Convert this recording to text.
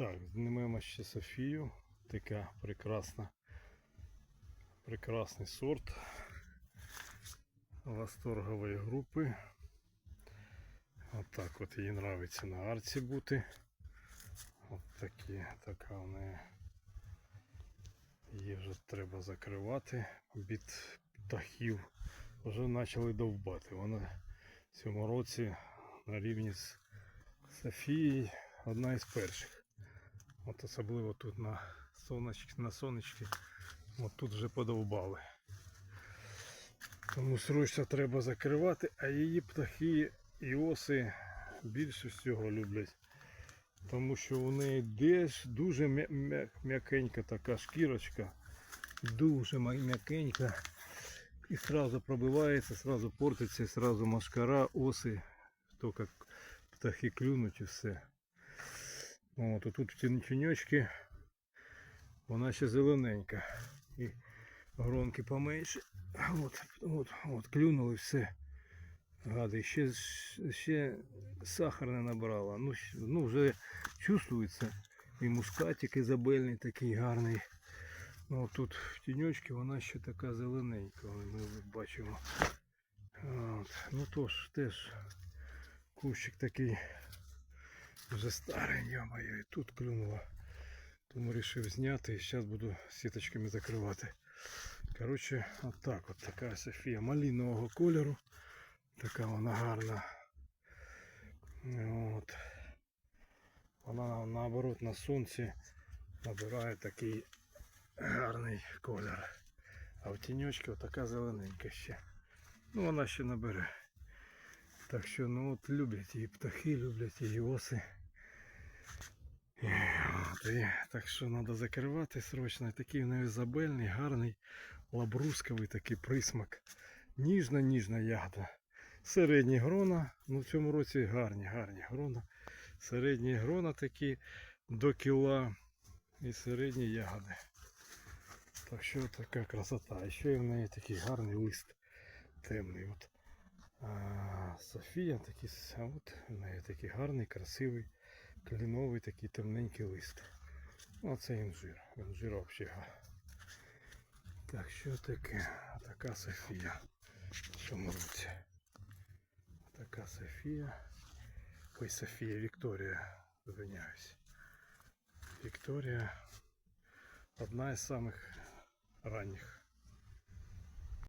Так, знімемо ще Софію. Така прекрасна. Прекрасний сорт восторгової групи. Отак от їй нравиться на арці бути. От такі, така в неї. Її вже треба закривати. Від птахів вже почали довбати. Вона в цьому році на рівні з Софією одна із перших. От особливо тут на сонечці, на сонечці. От тут вже подовбали. Тому срочно треба закривати, а її птахи і оси більше всього люблять. Тому що у неї десь дуже м'я- м'я- м'якенька така шкірочка. Дуже м'якенька. І сразу пробивається, сразу портиться, сразу машкара, оси. То як птахи клюнуть і все. От, тут ті тіньочки, вона ще зелененька. І гронки поменше. От, от, от, клюнули все. Гади, ще, ще сахар не набрала. Ну, ну вже чувствується. І мускатик ізабельний такий гарний. Ну тут в тіньочці вона ще така зелененька, ми бачимо. От. Ну тож теж кущик такий вже старий, я-моє, і тут клюнуло. Тому вирішив зняти і зараз буду сіточками закривати. Коротше, отак от така Софія малинового кольору. Така вона гарна. От. Вона наоборот на сонці набирає такий гарний колір. А в тіньочці отака зелененька ще. Ну вона ще набере. Так що ну от люблять її птахи, люблять її оси. Так що треба закривати срочно. Такий в неї гарний, лабрусковий такий присмак. Ніжна, ніжна ягода. Середні грона. Ну в цьому році гарні, гарні грона. Середні грона такі до кіла і середні ягоди. Так що така красота. І ще в неї такий гарний лист темний. От. А, Софія такий, от в неї такий гарний, красивий, кленовий такий темненький лист. Оце інжир. Інжир взагалі. Так що таке? Така Софія. В цьому. Така Софія. Ой, Софія, Вікторія. Звиняюсь. Вікторія одна із самих ранніх